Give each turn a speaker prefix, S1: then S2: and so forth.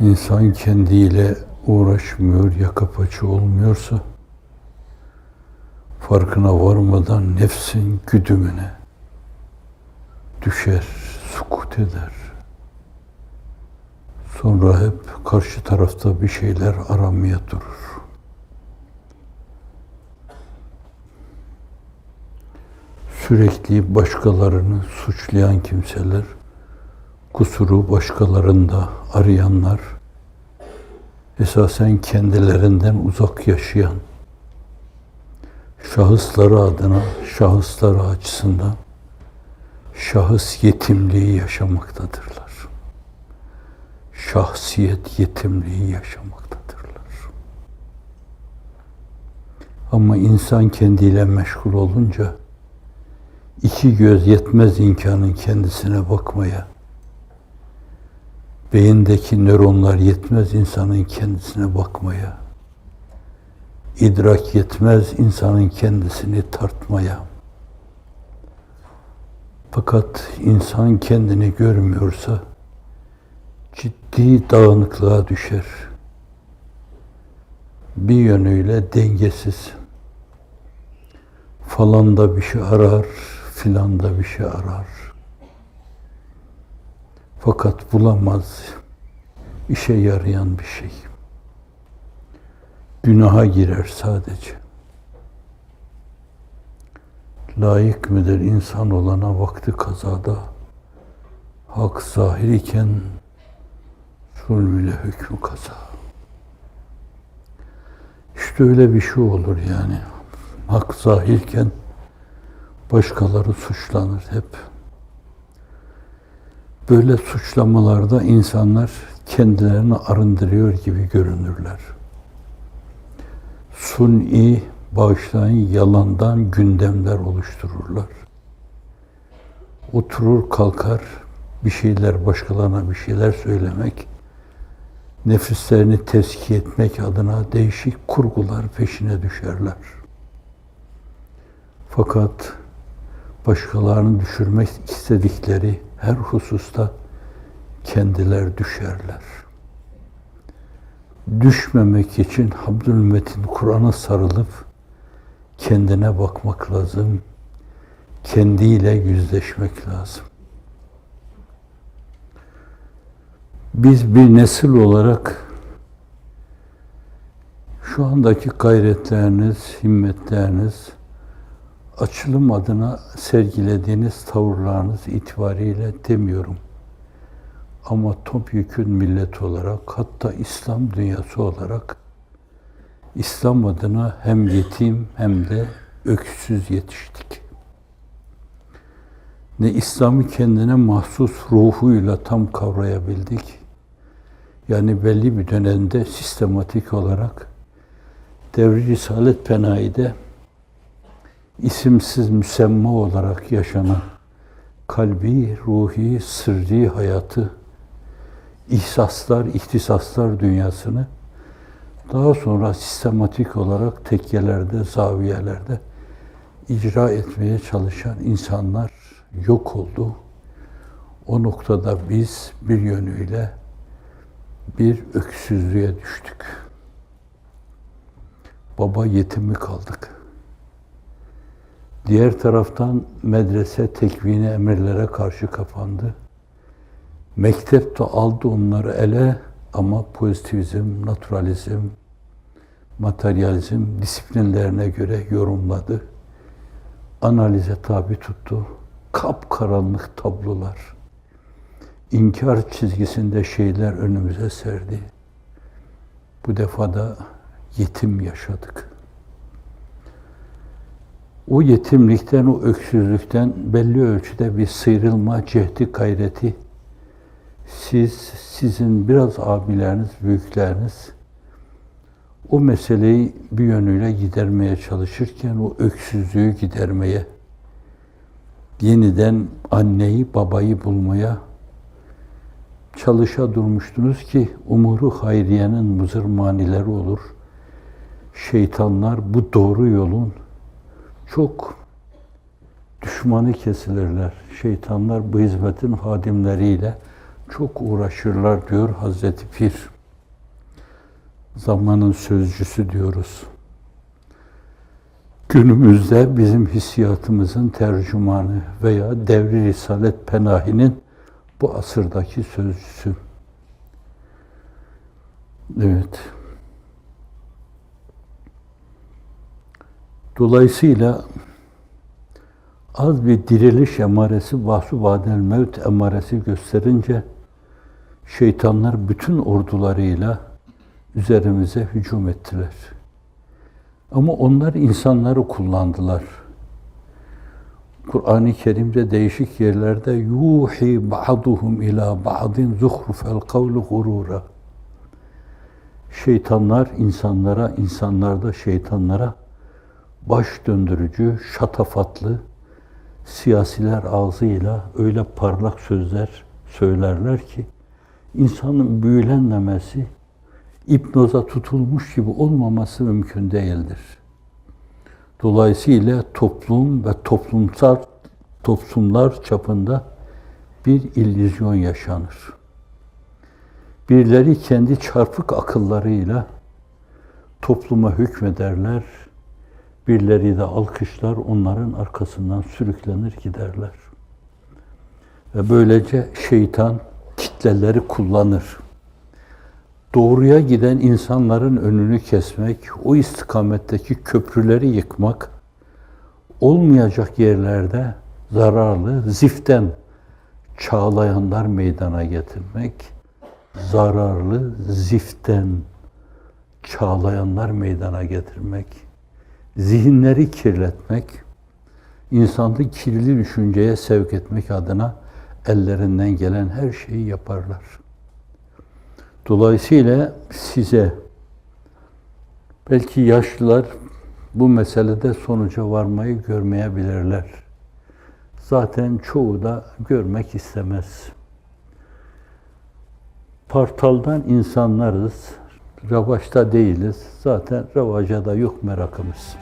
S1: İnsan kendiyle uğraşmıyor, yaka paça olmuyorsa farkına varmadan nefsin güdümüne düşer, sukut eder. Sonra hep karşı tarafta bir şeyler aramaya durur. Sürekli başkalarını suçlayan kimseler, kusuru başkalarında arayanlar, esasen kendilerinden uzak yaşayan, şahısları adına, şahısları açısından şahıs yetimliği yaşamaktadırlar. Şahsiyet yetimliği yaşamaktadırlar. Ama insan kendiyle meşgul olunca iki göz yetmez imkanın kendisine bakmaya. Beyindeki nöronlar yetmez insanın kendisine bakmaya. İdrak yetmez insanın kendisini tartmaya. Fakat insan kendini görmüyorsa ciddi dağınıklığa düşer. Bir yönüyle dengesiz. Falan da bir şey arar, filan da bir şey arar. Fakat bulamaz işe yarayan bir şey. Günaha girer sadece. Layık mıdır insan olana vakti kazada? Hak zahir iken zulmüyle hükmü kaza. İşte öyle bir şey olur yani. Hak zahirken başkaları suçlanır hep. Böyle suçlamalarda insanlar kendilerini arındırıyor gibi görünürler. Suni bağışlayın yalandan gündemler oluştururlar. Oturur kalkar bir şeyler başkalarına bir şeyler söylemek, nefislerini tezkiye etmek adına değişik kurgular peşine düşerler. Fakat başkalarını düşürmek istedikleri her hususta kendiler düşerler. Düşmemek için Abdülmetin Kur'an'a sarılıp kendine bakmak lazım. Kendiyle yüzleşmek lazım. Biz bir nesil olarak şu andaki gayretleriniz, himmetleriniz, açılım adına sergilediğiniz tavırlarınız itibariyle demiyorum. Ama topyekün millet olarak, hatta İslam dünyası olarak İslam adına hem yetim hem de öksüz yetiştik. Ne İslam'ı kendine mahsus ruhuyla tam kavrayabildik. Yani belli bir dönemde sistematik olarak Devri Risalet Penayi'de isimsiz müsemma olarak yaşanan kalbi, ruhi, sırrı hayatı, ihsaslar, ihtisaslar dünyasını daha sonra sistematik olarak tekkelerde, zaviyelerde icra etmeye çalışan insanlar yok oldu. O noktada biz bir yönüyle bir öksüzlüğe düştük. Baba yetimi kaldık. Diğer taraftan medrese tekvini emirlere karşı kapandı. Mektep de aldı onları ele ama pozitivizm, naturalizm, materyalizm disiplinlerine göre yorumladı. Analize tabi tuttu. Kapkaranlık tablolar. İnkar çizgisinde şeyler önümüze serdi. Bu defa da yetim yaşadık. O yetimlikten, o öksüzlükten belli ölçüde bir sıyrılma cehdi gayreti siz, sizin biraz abileriniz, büyükleriniz o meseleyi bir yönüyle gidermeye çalışırken o öksüzlüğü gidermeye, yeniden anneyi, babayı bulmaya çalışa durmuştunuz ki umuru hayriyenin muzır manileri olur. Şeytanlar bu doğru yolun çok düşmanı kesilirler. Şeytanlar bu hizmetin hadimleriyle çok uğraşırlar diyor Hazreti Pir. Zamanın sözcüsü diyoruz. Günümüzde bizim hissiyatımızın tercümanı veya devri Risalet Penahi'nin bu asırdaki sözcüsü. Evet. Dolayısıyla az bir diriliş emaresi, vahsu badel mevt emaresi gösterince şeytanlar bütün ordularıyla üzerimize hücum ettiler. Ama onlar insanları kullandılar. Kur'an-ı Kerim'de değişik yerlerde yuhi ba'duhum ila ba'din zuhrufel kavlu gurura. Şeytanlar insanlara, insanlar da şeytanlara baş döndürücü, şatafatlı siyasiler ağzıyla öyle parlak sözler söylerler ki insanın büyülenmemesi, ipnoza tutulmuş gibi olmaması mümkün değildir. Dolayısıyla toplum ve toplumsal toplumlar çapında bir illüzyon yaşanır. Birileri kendi çarpık akıllarıyla topluma hükmederler, birileri de alkışlar, onların arkasından sürüklenir giderler. Ve böylece şeytan kitleleri kullanır. Doğruya giden insanların önünü kesmek, o istikametteki köprüleri yıkmak, olmayacak yerlerde zararlı, ziften çağlayanlar meydana getirmek, zararlı, ziften çağlayanlar meydana getirmek, zihinleri kirletmek, insanı kirli düşünceye sevk etmek adına ellerinden gelen her şeyi yaparlar. Dolayısıyla size belki yaşlılar bu meselede sonuca varmayı görmeyebilirler. Zaten çoğu da görmek istemez. Partaldan insanlarız, revaçta değiliz. Zaten revaca da yok merakımız.